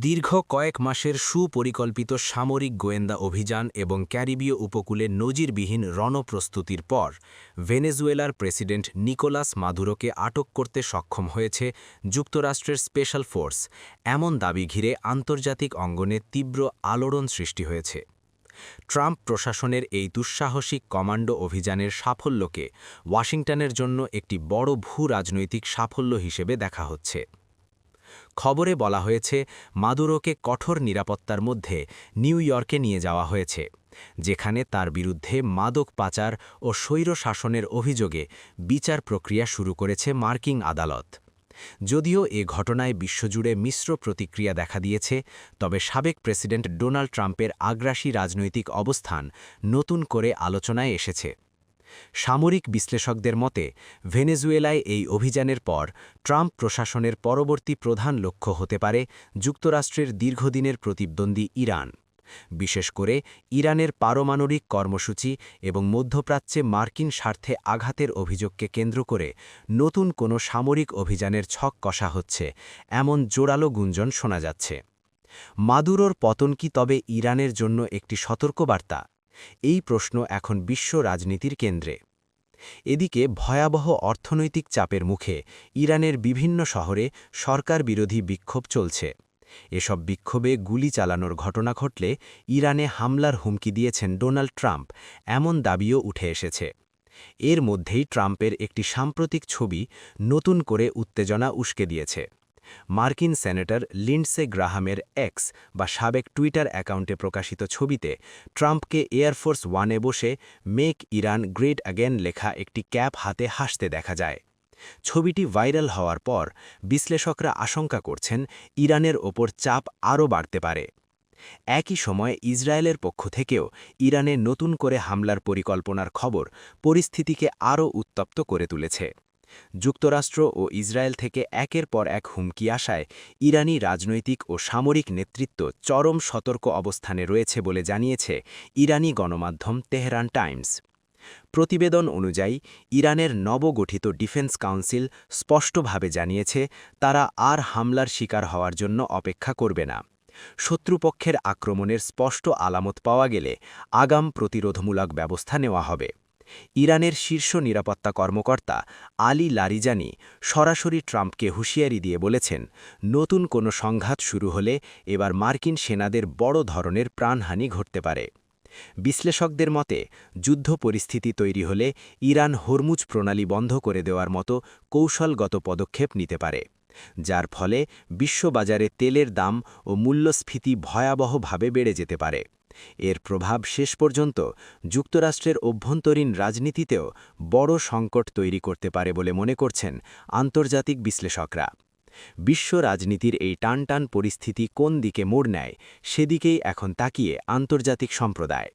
দীর্ঘ কয়েক মাসের সুপরিকল্পিত সামরিক গোয়েন্দা অভিযান এবং ক্যারিবীয় উপকূলে নজিরবিহীন রণপ্রস্তুতির পর ভেনেজুয়েলার প্রেসিডেন্ট নিকোলাস মাদুরোকে আটক করতে সক্ষম হয়েছে যুক্তরাষ্ট্রের স্পেশাল ফোর্স। এমন দাবি ঘিরে আন্তর্জাতিক অঙ্গনে তীব্র আলোড়ন সৃষ্টি হয়েছে। ট্রাম্প প্রশাসনের এই দুঃসাহসিক কমান্ডো অভিযানের সাফল্যকে ওয়াশিংটনের জন্য একটি বড় ভূ রাজনৈতিক সাফল্য হিসেবে দেখা হচ্ছে। খবরে বলা হয়েছে, মাদুরোকে কঠোর নিরাপত্তার মধ্যে নিউ ইয়র্কে নিয়ে যাওয়া হয়েছে, যেখানে তার বিরুদ্ধে মাদক পাচার ও স্বৈর শাসনের অভিযোগে বিচার প্রক্রিয়া শুরু করেছে মার্কিং আদালত। যদিও এ ঘটনায় বিশ্বজুড়ে মিশ্র প্রতিক্রিয়া দেখা দিয়েছে, তবে সাবেক প্রেসিডেন্ট ডোনাল্ড ট্রাম্পের আগ্রাসী রাজনৈতিক অবস্থান নতুন করে আলোচনায় এসেছে। সামরিক বিশ্লেষকদের মতে, ভেনেজুয়েলায় এই অভিযানের পর ট্রাম্প প্রশাসনের পরবর্তী প্রধান লক্ষ্য হতে পারে যুক্তরাষ্ট্রের দীর্ঘদিনের প্রতিদ্বন্দ্বী ইরান। বিশেষ করে ইরানের পারমাণবিক কর্মসূচি এবং মধ্যপ্রাচ্যে মার্কিন স্বার্থে আঘাতের অভিযোগকে কেন্দ্র করে নতুন কোনো সামরিক অভিযানের ছক কষা হচ্ছে, এমন জোরালো গুঞ্জন শোনা যাচ্ছে। মাদুরোর পতন কি তবে ইরানের জন্য একটি সতর্কবার্তা? এই প্রশ্ন এখন বিশ্ব রাজনীতির কেন্দ্রে। এদিকে ভয়াবহ অর্থনৈতিক চাপের মুখে ইরানের বিভিন্ন শহরে সরকার বিরোধী বিক্ষোভ চলছে। এসব বিক্ষোভে গুলি চালানোর ঘটনা ঘটলে ইরানে হামলার হুমকি দিয়েছেন ডোনাল্ড ট্রাম্প, এমন দাবিও উঠে এসেছে। এর মধ্যেই ট্রাম্পের একটি সাম্প্রতিক ছবি নতুন করে উত্তেজনা উস্কে দিয়েছে। মার্কিন সেনেটর লিন্ডসে গ্রাহামের এক্স বা সাবেক টুইটার অ্যাকাউন্টে প্রকাশিত ছবিতে ট্রাম্পকে এয়ারফোর্স ওয়ানে বসে মেক ইরান গ্রেট অ্যাগেন লেখা একটি ক্যাপ হাতে হাসতে দেখা যায়। ছবিটি ভাইরাল হওয়ার পর বিশ্লেষকরা আশঙ্কা করছেন ইরানের ওপর চাপ আরও বাড়তে পারে। একই সময়ে ইসরায়েলের পক্ষ থেকেও ইরানে নতুন করে হামলার পরিকল্পনার খবর পরিস্থিতিকে আরও উত্তপ্ত করে তুলেছে। যুক্তরাষ্ট্র ও ইসরায়েল থেকে একের পর এক হুমকি আসায় ইরানি রাজনৈতিক ও সামরিক নেতৃত্ব চরম সতর্ক অবস্থানে রয়েছে বলে জানিয়েছে ইরানি গণমাধ্যম তেহরান টাইমস। প্রতিবেদন অনুযায়ী, ইরানের নবগঠিত ডিফেন্স কাউন্সিল স্পষ্টভাবে জানিয়েছে তারা আর হামলার শিকার হওয়ার জন্য অপেক্ষা করবে না। শত্রুপক্ষের আক্রমণের স্পষ্ট আলামত পাওয়া গেলে আগাম প্রতিরোধমূলক ব্যবস্থা নেওয়া হবে। ইরানের শীর্ষ নিরাপত্তা কর্মকর্তা আলী লারিজানি সরাসরি ট্রাম্পকে হুঁশিয়ারি দিয়ে বলেছেন, নতুন কোনো সংঘাত শুরু হলে এবার মার্কিন সেনাদের বড় ধরনের প্রাণহানি ঘটতে পারে। বিশ্লেষকদের মতে, যুদ্ধ পরিস্থিতি তৈরি হলে ইরান হরমুজ প্রণালী বন্ধ করে দেওয়ার মতো কৌশলগত পদক্ষেপ নিতে পারে, যার ফলে বিশ্ববাজারে তেলের দাম ও মূল্যস্ফীতি ভয়াবহভাবে বেড়ে যেতে পারে। এর প্রভাব শেষ পর্যন্ত যুক্তরাষ্ট্রের অভ্যন্তরীণ রাজনীতিতেও বড় সংকট তৈরি করতে পারে বলে মনে করছেন আন্তর্জাতিক বিশ্লেষকরা। বিশ্ব রাজনীতির এই টানটান পরিস্থিতি কোন দিকে মোড় নেয়, সেদিকেই এখন তাকিয়ে আন্তর্জাতিক সম্প্রদায়।